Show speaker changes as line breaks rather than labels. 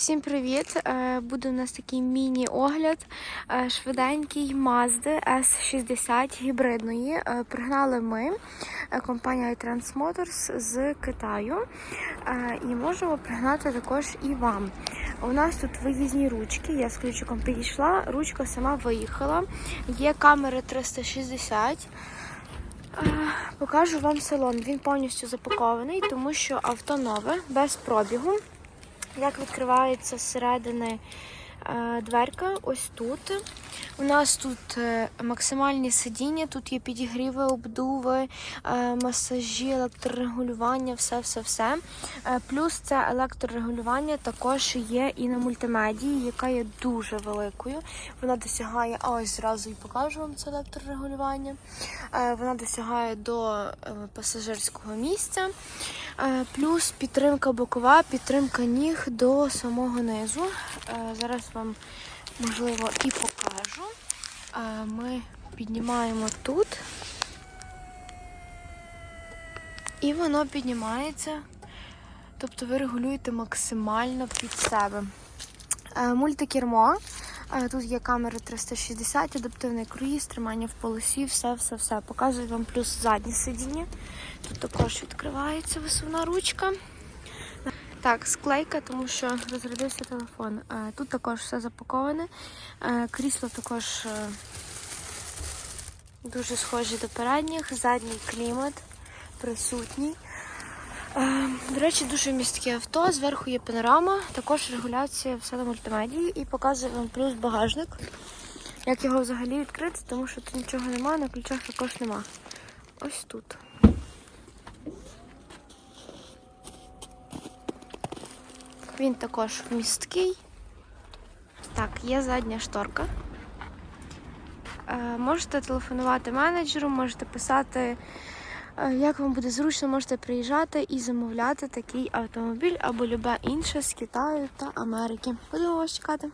Всім привіт! Е, Буде у нас такий міні-огляд е, швиденький Mazda S60 гібридної. Е, Пригнали ми компанія iTrans Motors з Китаю і можемо пригнати також і вам. У нас тут виїзні ручки. Я з ключиком підійшла, ручка сама виїхала. Є камери 360. Е, Покажу вам салон. Він повністю запакований, тому що авто нове, без пробігу. Як відкривається зсередини е, дверка, ось тут. У нас тут е, максимальні сидіння, тут є підігріви, обдуви, е, масажі, електрорегулювання, все-все-все. Плюс це електрорегулювання також є і на мультимедії, яка є дуже великою. Вона досягає, а ось зразу і покажу вам це електрорегулювання. Вона досягає до пасажирського місця. Е, Плюс підтримка бокова, підтримка ніг до самого низу. Е, Зараз вам можливо і покажу. Е, Ми піднімаємо тут. І воно піднімається. Тобто ви регулюєте максимально під себе. Мультикермо. Тут є камера 360, адаптивний круїз, тримання в полосі, все-все-все. Показую вам плюс заднє сидіння. Тут також відкривається висувна ручка. Так, склейка, тому що розрядився телефон. Е, Тут також все запаковане. Е, Крісло також е, дуже схожі до передніх, задній клімат присутній. Е, До речі, дуже містке авто. Зверху є панорама, також регуляція все на мультимедії і показує вам плюс багажник. Як його взагалі відкрити, тому що тут нічого немає, на ключах також нема. Ось тут. Він також місткий. Так, є задня шторка. Е, можете телефонувати менеджеру, можете писати, як вам буде зручно, можете приїжджати і замовляти такий автомобіль або любе інше з Китаю та Америки. Будемо вас чекати.